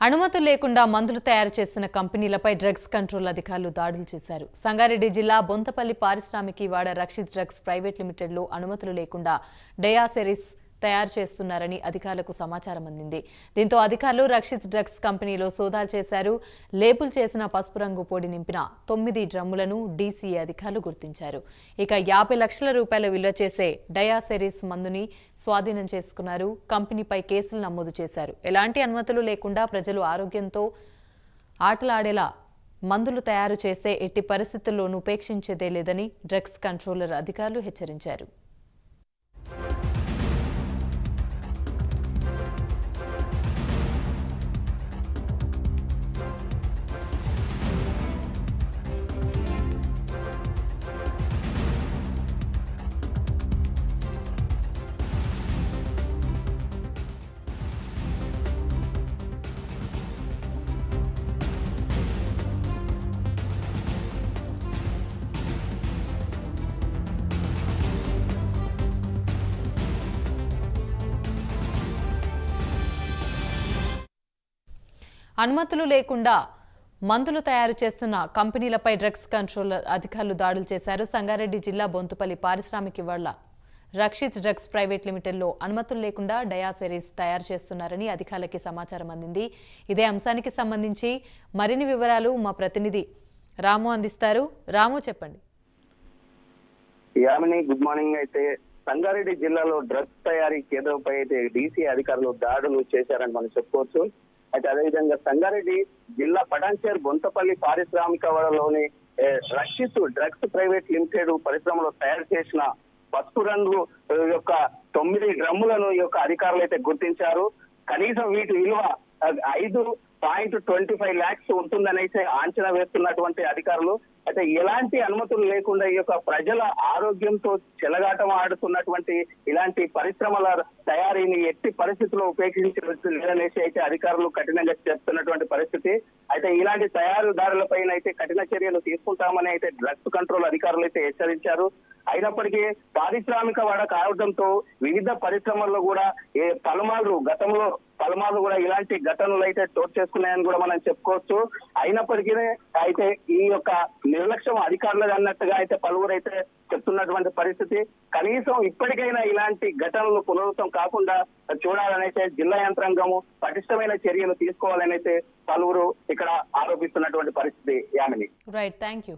అనుమతులు లేకుండా మందులు తయారు చేస్తున్న కంపెనీలపై డ్రగ్స్ కంట్రోల్ అధికారులు దాడులు చేశారు. సంగారెడ్డి జిల్లా బొంతపల్లి పారిశ్రామిక వాడ రక్షిత్ డ్రగ్స్ ప్రైవేట్ లిమిటెడ్లో అనుమతులు లేకుండా డయాసెరిస్ తయారు చేస్తున్నారని అధికారులకు సమాచారం అందింది. దీంతో అధికారులు రక్షిత్ డ్రగ్స్ కంపెనీలో సోదాలు చేశారు. లేబుల్ చేసిన పసుపు రంగు పొడి నింపిన తొమ్మిది డ్రమ్ములను డీసీఏ అధికారులు గుర్తించారు. ఇక యాభై లక్షల రూపాయల విలువ చేసే డయాసెరిస్ మందుని స్వాధీనం చేసుకున్నారు. కంపెనీపై కేసులు నమోదు చేశారు. ఎలాంటి అనుమతులు లేకుండా ప్రజలు ఆరోగ్యంతో ఆటలాడేలా మందులు తయారు చేసే ఎట్టి పరిస్థితుల్లోనూ ఉపేక్షించేదే లేదని డ్రగ్స్ కంట్రోలర్ అధికారులు హెచ్చరించారు. అనుమతులు లేకుండా మందులు తయారు చేస్తున్న కంపెనీలపై డ్రగ్స్ కంట్రోల్ అధికారులు దాడులు చేశారు. సంగారెడ్డి జిల్లా బొంతుపల్లి పారిశ్రామిక వాళ్ళ రక్షిత్ డ్రగ్స్ ప్రైవేట్ లిమిటెడ్లో అనుమతులు లేకుండా డయాసెరీస్ తయారు చేస్తున్నారని అధికారులకి సమాచారం అందింది. ఇదే అంశానికి సంబంధించి మరిన్ని వివరాలు మా ప్రతినిధి రాము అందిస్తారు. రాము చెప్పండి. Yamini good morning. అయితే సంగారెడ్డి జిల్లాలో డ్రగ్స్ తయారీ కేంద్రంపై అయితే డీసీ అధికారులు దాడులు చేశారని మనం చెప్పుకోవచ్చు. అయితే అదేవిధంగా సంగారెడ్డి జిల్లా పటాన్చేర్ బొంతపల్లి పారిశ్రామిక వడలోని రక్షిత్ డ్రగ్స్ ప్రైవేట్ లిమిటెడ్ పరిశ్రమలో తయారు చేసిన పసుపు రంగు యొక్క తొమ్మిది డ్రమ్ములను ఈ యొక్క అధికారులు అయితే గుర్తించారు. కనీసం వీటి విలువ ఐదు పాయింట్ ట్వంటీ ఫైవ్ ల్యాక్స్ ఉంటుందనైతే అంచనా వేస్తున్నటువంటి అధికారులు అయితే ఎలాంటి అనుమతులు లేకుండా ఈ యొక్క ప్రజల ఆరోగ్యంతో చెలగాటం ఆడుతున్నటువంటి ఇలాంటి పరిశ్రమల తయారీని ఎట్టి పరిస్థితుల్లో ఉపేక్షించవచ్చు లేదనేసి అయితే అధికారులు కఠినంగా చేస్తున్నటువంటి పరిస్థితి. అయితే ఇలాంటి తయారుదారులపైన అయితే కఠిన చర్యలు తీసుకుంటామని అయితే డ్రగ్స్ కంట్రోల్ అధికారులు అయితే హెచ్చరించారు. అయినప్పటికీ పారిశ్రామిక వాడ కావడంతో వివిధ పరిశ్రమల్లో కూడా ఏ పలుమార్లు గతంలో పలుమార్లు కూడా ఇలాంటి ఘటనలు అయితే చోటు చేసుకున్నాయని కూడా మనం చెప్పుకోవచ్చు. అయినప్పటికీ అయితే ఈ యొక్క నిర్లక్ష్యం అధికారులు అన్నట్టుగా అయితే పలువురు అయితే చెప్తున్నటువంటి పరిస్థితి. కనీసం ఇప్పటికైనా ఇలాంటి ఘటనలు పునరుతం కాకుండా చూడాలనైతే జిల్లా యంత్రాంగము పటిష్టమైన చర్యలు తీసుకోవాలని అయితే పలువురు ఇక్కడ ఆరోపిస్తున్నటువంటి పరిస్థితి యామిని. Right thank you